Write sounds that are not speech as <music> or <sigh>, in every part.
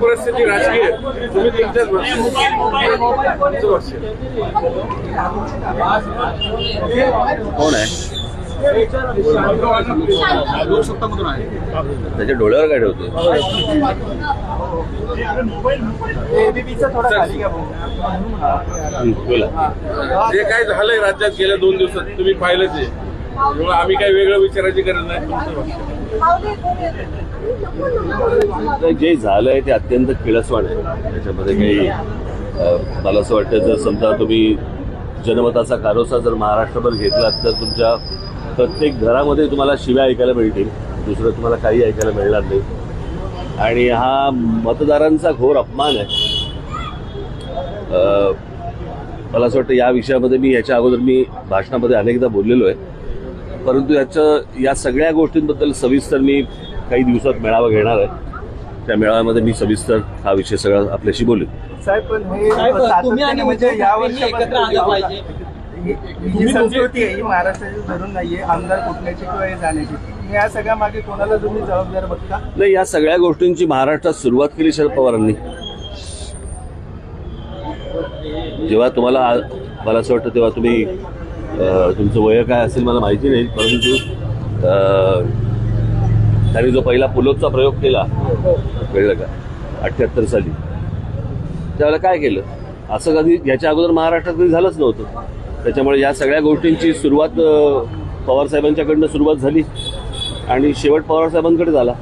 परिस्थिती राजकीय तुम्ही तुमच्याच. कोण आहे? त्याच्या डोळ्यावर काय ठेवतोय? हं, बोला. जे काय झालंय राज्यात गेल्या दोन दिवसात तुम्ही पाहिलंच आहे. त्यामुळे आम्ही काही वेगळं विचारायची गरज नाही तुमचं जे झालंय ते अत्यंत किळसवाण आहे. त्याच्यामध्ये काही मला असं वाटतं जर समजा तुम्ही जनमताचा कारोसा जर महाराष्ट्रभर घेतलात तर तुमच्या प्रत्येक घरामध्ये तुम्हाला शिव्या ऐकायला मिळतील. दुसरं तुम्हाला काही ऐकायला मिळणार नाही. आणि हा मतदारांचा घोर अपमान आहे. मला असं वाटतं या विषयामध्ये मी याच्या अगोदर मी भाषणामध्ये अनेकदा बोललेलो आहे. परंतु याचं या सगळ्या गोष्टींबद्दल सविस्तर मी काही दिवसात मेळावा घेणार आहे. त्या मेळाव्यामध्ये मी सविस्तर हा विषय सगळा आपल्याशी बोलेन. साहेब पण हे म्हणजे या मुख्यमंत्र्यांनी एकत्र आलं पाहिजे. ही ही जी संस्कृती आहे ही महाराष्ट्राची धरून नाहीये आमदार कुठण्याची किंवा हे जाण्याची. मग या सगळ्या मागे कोणाला तुम्ही जबाबदार बघता? नाही या सगळ्या गोष्टींची महाराष्ट्रात सुरुवात केली शरद पवारांनी. जेव्हा तुम्हाला मला असं वाटतं तेव्हा तुम्ही तुमचं वय काय असेल मला माहिती नाही परंतु त्यांनी जो पहिला पुलोचा प्रयोग केला कळलं का? अठ्ठ्याहत्तर साली. त्यावेळेला काय केलं? असं कधी याच्या अगोदर महाराष्ट्रात कधी झालंच नव्हतं. त्याच्यामुळे या सगळ्या गोष्टींची सुरुवात पवारसाहेबांच्याकडनं सुरुवात झाली आणि शेवट पवारसाहेबांकडे झाला.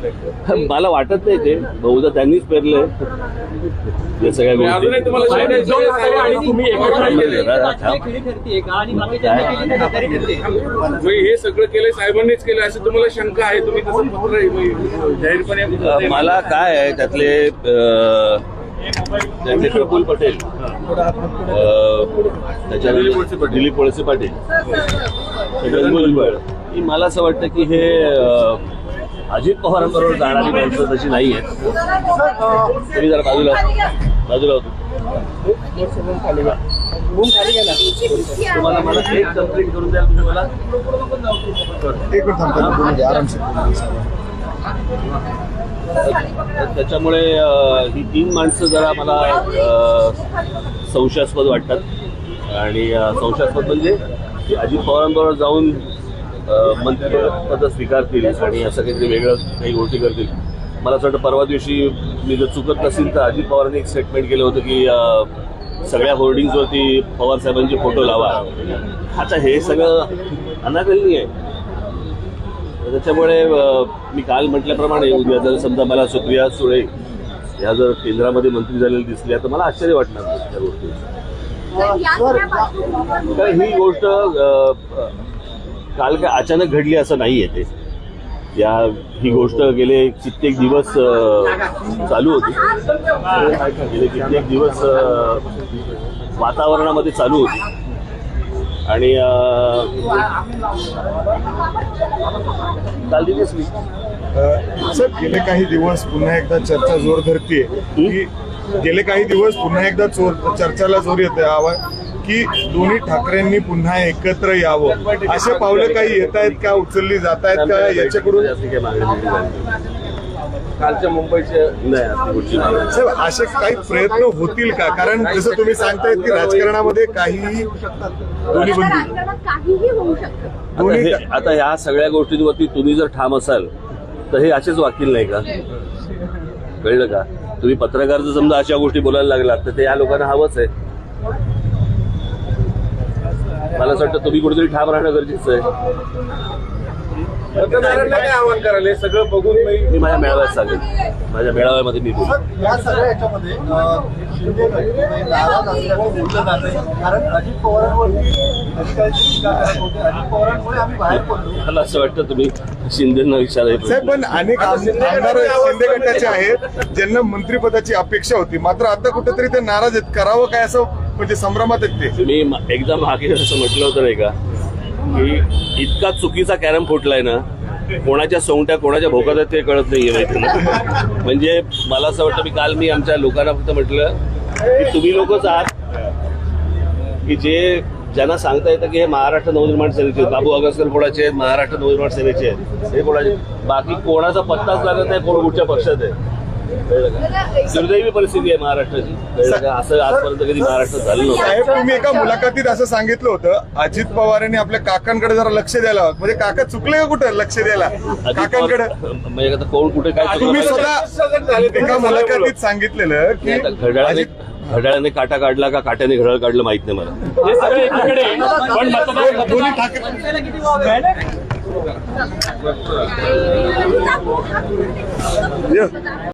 <laughs> मला वाटत नाही ते. बहुधा त्यांनीच पेरलंय या सगळ्या गोष्टी. हे सगळं केलंय साहेबांनीच केलं असं तुम्हाला शंका आहे. तुम्ही तसं पत्र जाहीरपणे मला काय आहे त्यातले प्रफुल्ल पटेल अं, त्याच्यानंतर दिलीप वळसे पाटील भुजबळ मला असं वाटतं की हे अजित पवारांबरोबर जाणारी माणसं तशी नाही आहेत तुम्ही जरा बाजूला बाजूला होतो. तुम्हाला मला एक कंप्लीट करून द्याल तुम्ही मला? एक मिनिट आरामशीर. तर त्याच्यामुळे ही तीन माणसं जरा मला संशयास्पद वाटतात. आणि संशयास्पद म्हणजे की अजित पवारांबरोबर जाऊन मंत्रिपद स्वीकारतील आणि असं काहीतरी वेगळं काही गोष्टी करतील. मला असं वाटतं परवा दिवशी मी जर चुकत नसेल तर अजित पवारांनी एक स्टेटमेंट केलं होतं की सगळ्या होर्डिंग्सवरती पवार साहेबांचे फोटो लावा. आता हे सगळं अनाकलनीय आहे. त्याच्यामुळे मी काल म्हटल्याप्रमाणे उद्या जर समजा मला सुप्रिया सुळे या जर केंद्रामध्ये मंत्री झालेल्या दिसल्या तर मला आश्चर्य वाटणार नाही त्या गोष्टी ही गोष्ट काल काय अचानक घडली असं नाही आहे ते. या ही गोष्ट गेले कित्येक दिवस चालू होती. गेले कित्येक दिवस वातावरणामध्ये चालू होती. आणि काल दिलीच मी. साहेब गेले काही दिवस पुन्हा एकदा चर्चा जोर धरतीये. की गेले काही दिवस पुन्हा एकदा चोर चर्चाला जोर येते आवा की दोन्ही ठाकरेंनी पुन्हा एकत्र यावं. असे पावलं काही येत आहेत का? उचलली जात आहेत का? याच्याकडून? अशी कालच्या मुंबईच्या नाही अशी. साहेब असे काही प्रयत्न होतील का? कारण जसं तुम्ही सांगतायत की राजकारणामध्ये काहीही होऊ शकतं. आता दोन्ही हे आता ह्या सगळ्या गोष्टींवरती तुम्ही जर ठाम असाल तर हे असेच वकील नाही का? कळलं का? तुम्ही पत्रकार जर समजा अशा गोष्टी बोलायला लागलात तर ते या लोकांना हवंच आहे. मला असं वाटतं तुम्ही कुठेतरी ठाम राहणं गरजेचं आहे. मतदारांना काय आवाहन करायला हे सगळं बघून मी मी माझ्या मेळाव्यात सांगेन. माझ्या मेळाव्यामध्ये मी बोलेन. या सगळ्या याच्यामध्ये कारण अजित पवारांवरती मला असं वाटतं तुम्ही शिंदेना विचारा साहेब प्रश्न. पण अनेक आम- आमदार शिंदे गटाचे आहेत ज्यांना मंत्रिपदाची अपेक्षा होती. मात्र आता कुठेतरी ते नाराज आहेत. करावं काय असं म्हणजे संभ्रमात आहेत ते. मी एकदा मागे असं म्हटलं होतं नाही का की इतका चुकीचा कॅरम फुटलाय ना कोणाच्या सोंगट्या कोणाच्या भोकात आहेत ते कळत नाहीये माहिती ना. म्हणजे मला असं वाटतं मी काल मी आमच्या लोकांना फक्त म्हटलं की तुम्ही लोकच आहात की जे ज्यांना सांगता येतं की हे महाराष्ट्र नवनिर्माण सेनेचे बाबू आगरकर कोणाचे आहेत महाराष्ट्र नवनिर्माण सेनेचे आहेत हे कोणाचे बाकी कोणाचा पत्ताच लागत नाही कोण कुठच्या पक्षात आहे. दुर्दैवी परिस्थिती आहे महाराष्ट्राची? असं आजपर्यंत कधी महाराष्ट्रात झालं नव्हतं साहेब तुम्ही एका मुलाखतीत असं सांगितलं होतं अजित पवार यांनी आपल्या काकांकडे जरा लक्ष द्यायला हवं म्हणजे काका चुकले का कुठं लक्ष द्यायला अजित काकांकडे पवार- म्हणजे आता कोण कुठे काय तुम्ही चुकलं स्वतः एका मुलाखतीत सांगितलेलं की आता घड्याळाने अजित घड्याळाने काटा काढला का काट्याने घड्याळ काढलं माहीत नाही मला हे सगळे एकीकडे पण मतदार दोन्ही ठाकरे मनसेला किती वाव आहे? ये.